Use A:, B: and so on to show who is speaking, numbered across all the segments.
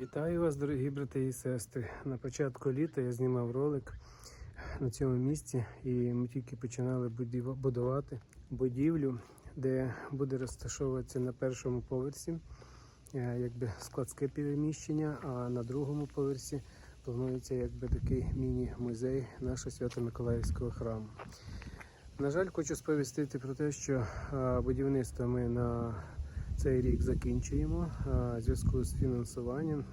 A: Вітаю вас, дорогі брати і сестри. На початку літа я знімав ролик на цьому місці, і ми тільки починали будувати будівлю, де буде розташовуватися на першому поверсі е, якби складське переміщення, а на другому поверсі планується якби такий міні-музей нашого Свято-Миколаївського храму. На жаль, хочу сповістити про те, що е, будівництво ми на цей рік закінчуємо. Е, В зв'язку з фінансуванням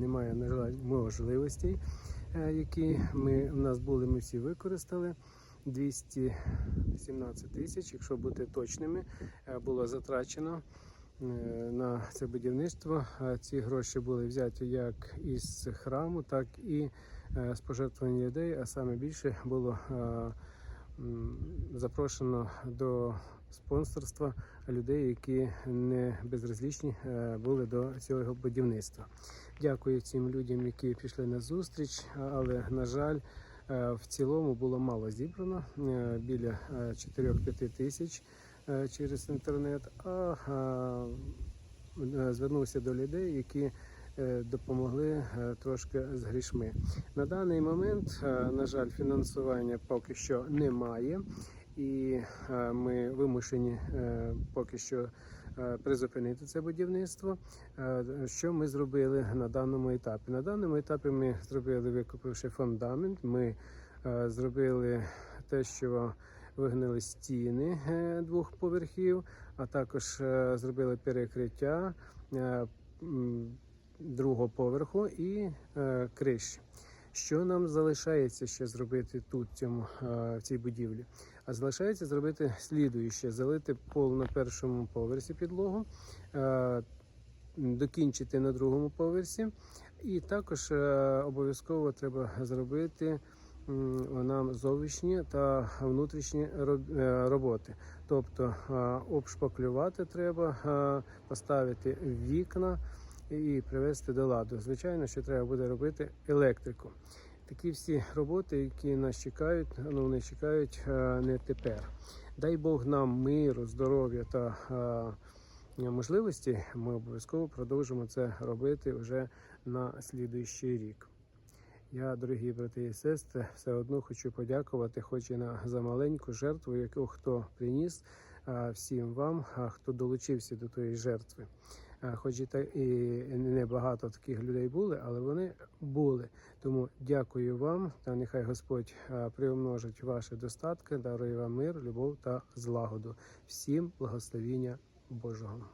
A: немає, на жаль, можливостей, е, які ми, у нас були, ми всі використали. 217 тисяч, якщо бути точними, е, було затрачено на це будівництво. Ці гроші були взяті як із храму, так і з пожертвувань людей, а саме більше було запрошено до спонсорства людей, які не безразлічні е, були до цього будівництва. Дякую цим людям, які пішли на зустріч, але на жаль. е, В цілому було мало зібрано е, біля 4-5 тисяч через інтернет. А звернувся до людей, які допомогли трошки з грішми. На даний момент, на жаль, фінансування поки що немає, і е, ми вимушені е, поки що е, призупинити це будівництво. Що ми зробили на даному етапі? На даному етапі ми зробили, викупивши фундамент. Ми зробили те, що вигнали стіни двох поверхів, а також зробили перекриття другого поверху і криші. Що нам залишається ще зробити тут, цьому, е, в цій будівлі? А залишається зробити слідуюче: залити пол на першому поверсі підлогу, е, докінчити на другому поверсі, і також е, обов'язково треба зробити нам зовнішні та внутрішні роботи. Тобто обшпаклювати треба, поставити вікна і привести до ладу. Звичайно, що треба буде робити електрику. Такі всі роботи, які нас чекають, ну вони чекають е, не тепер. Дай Бог нам миру, здоров'я та е, можливості. Ми обов'язково продовжимо це робити вже на слідуючий рік. Я, дорогі брати і сестри, все одно хочу подякувати, хоч і на за маленьку жертву, яку хто приніс а, всім вам, а хто долучився до тої жертви. А, Хоч і та і не багато таких людей були, але вони були. Тому дякую вам та нехай Господь приумножить ваші достатки, дарує вам мир, любов та злагоду. Всім благословіння Божого.